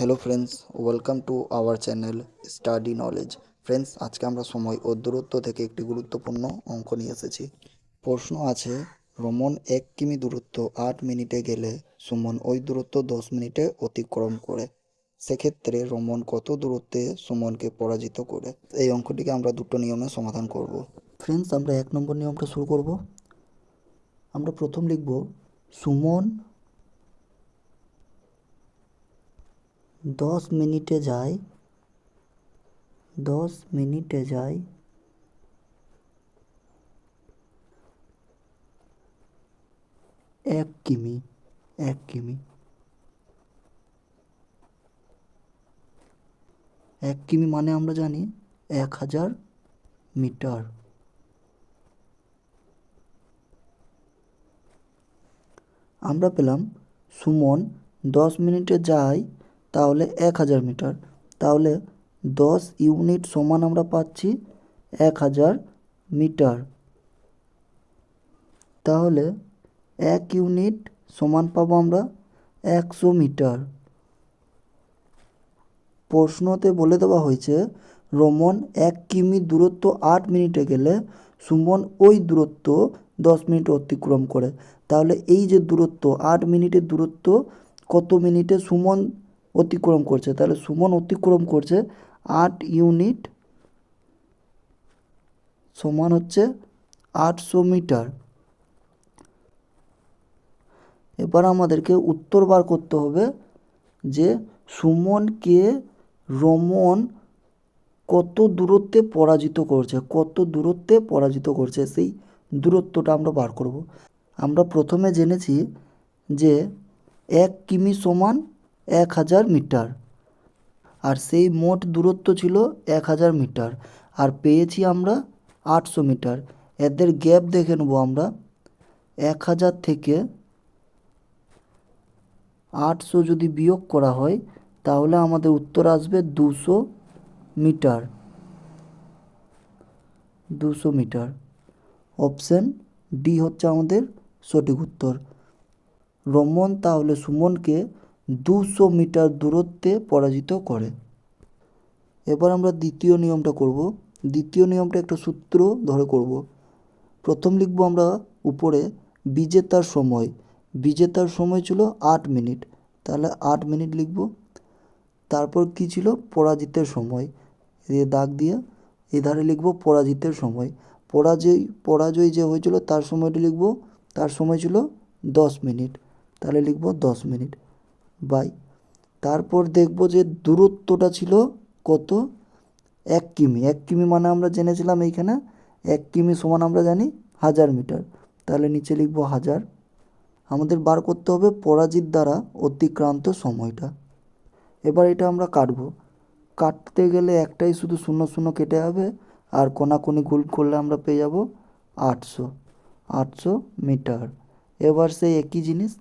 Hello friends welcome to our channel study knowledge friends আজকে আমরা সময় ও দূরত্ব থেকে একটি গুরুত্বপূর্ণ অঙ্ক নিয়ে এসেছি। প্রশ্ন আছে, রমন এক কিমি দূরত্ব আট মিনিটে গেলে সুমন ওই দূরত্ব দশ মিনিটে অতিক্রম করে। সেক্ষেত্রে রমন কত দূরত্বে সুমনকে পরাজিত করে? এই অঙ্কটিকে আমরা দুটো নিয়মে সমাধান করব। ফ্রেন্ডস আমরা এক নম্বর নিয়মটা শুরু করব। আমরা প্রথম লিখব, সুমন দশ মিনিটে যায়, দশ মিনিটে যায়। এক কিমি এক কিমি। এক কিমি মানে আমরা জানি এক হাজার মিটার। আমরা পেলাম সুমন দশ মিনিটে যায় তাহলে এক হাজার মিটার। তাহলে দশ ইউনিট সমান আমরা পাচ্ছি এক হাজার মিটার। তাহলে এক ইউনিট সমান পাবো আমরা একশো মিটার। প্রশ্নতে বলে দেওয়া হয়েছে, রমন এক কিমি দূরত্ব আট মিনিটে গেলে সুমন ওই দূরত্ব দশ মিনিট অতিক্রম করে। তাহলে এই যে দূরত্ব, আট মিনিটের দূরত্ব, কত মিনিটে সুমন অতিক্রম করছে। তাহলে সুমন অতিক্রম করছে আট ইউনিট সমান হচ্ছে আটশো মিটার। এবার আমাদেরকে উত্তর বার করতে হবে যে সুমনকে রমন কত দূরত্বে পরাজিত করছে, কত দূরত্বে পরাজিত করছে, সেই দূরত্বটা আমরা বার করব। আমরা প্রথমে জেনেছি যে এক কিমি সমান এক হাজার মিটার। আর সেই মোট দূরত্ব ছিল এক হাজার মিটার। আর পেয়েছি আমরা আটশো মিটার। এদের গ্যাপ দেখে নেব আমরা। এক হাজার থেকে আটশো যদি বিয়োগ করা হয়, তাহলে আমাদের উত্তর আসবে দুশো মিটার। দুশো মিটার। অপশান ডি হচ্ছে আমাদের সঠিক উত্তর। রমন, তাহলে সুমনকে দুশো মিটার দূরত্বে পরাজিত করে। এবার আমরা দ্বিতীয় নিয়মটা করব। দ্বিতীয় নিয়মটা একটা সূত্র ধরে করব। প্রথম লিখব আমরা উপরে, বিজেতার সময়। বিজেতার সময় ছিল আট মিনিট। তাহলে আট মিনিট লিখব। তারপর কি ছিল? পরাজিতের সময়। দিয়ে দাগ দিয়ে এধারে লিখব পরাজিতের সময়। পরাজয় পরাজয় যে হয়েছিল তার সময়টা লিখব। তার সময় ছিল দশ মিনিট। তাহলে লিখব দশ মিনিট। বাই। তারপর দেখব যে দূরত্বটা ছিল কত? এক কিমি। এক কিমি মানে আমরা জেনেছিলাম এইখানে এক কিমি সমান আমরা জানি হাজার মিটার। তাহলে নিচে লিখব হাজার। আমাদের বার করতে হবে পরাজিত দ্বারা অতিক্রান্ত সময়টা। এবার এটা আমরা কাটবো। কাটতে গেলে একটাই শুধু শূন্য শূন্য কেটে যাবে আর কোনাকুনি গুল করলে আমরা পেয়ে যাব আটশো। আটশো মিটার। এবার সেই একই জিনিস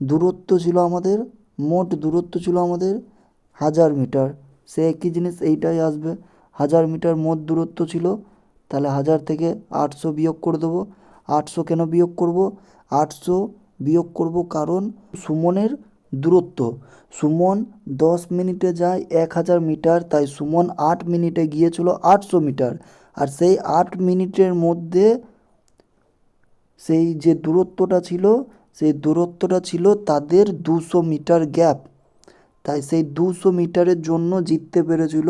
দূরত্ব ছিল আমাদের, মোট দূরত্ব ছিল আমাদের হাজার মিটার। সে একই জিনিস এইটাই আসবে। হাজার মিটার মোট দূরত্ব ছিল, তাহলে হাজার থেকে আটশো বিয়োগ করে দেবো। আটশো কেন বিয়োগ করব? আটশো বিয়োগ করব কারণ সুমনের দূরত্ব। সুমন দশ মিনিটে যায় এক হাজার মিটার, তাই সুমন আট মিনিটে গিয়েছিল আটশো মিটার। আর সেই আট মিনিটের মধ্যে সেই যে দূরত্বটা ছিল সেই দূরত্বটা ছিল তাদের দুশো মিটার গ্যাপ। তাই সেই দুশো মিটারের জন্য জিততে পেরেছিল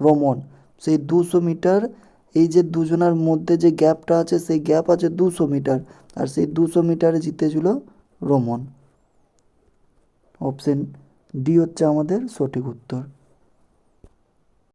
রমন। সেই দুশো মিটার, এই যে দুজনের মধ্যে যে গ্যাপটা আছে, সেই গ্যাপ আছে দুশো মিটার। আর সেই দুশো মিটারে জিতেছিল রমন। অপশন ডি হচ্ছে আমাদের সঠিক উত্তর।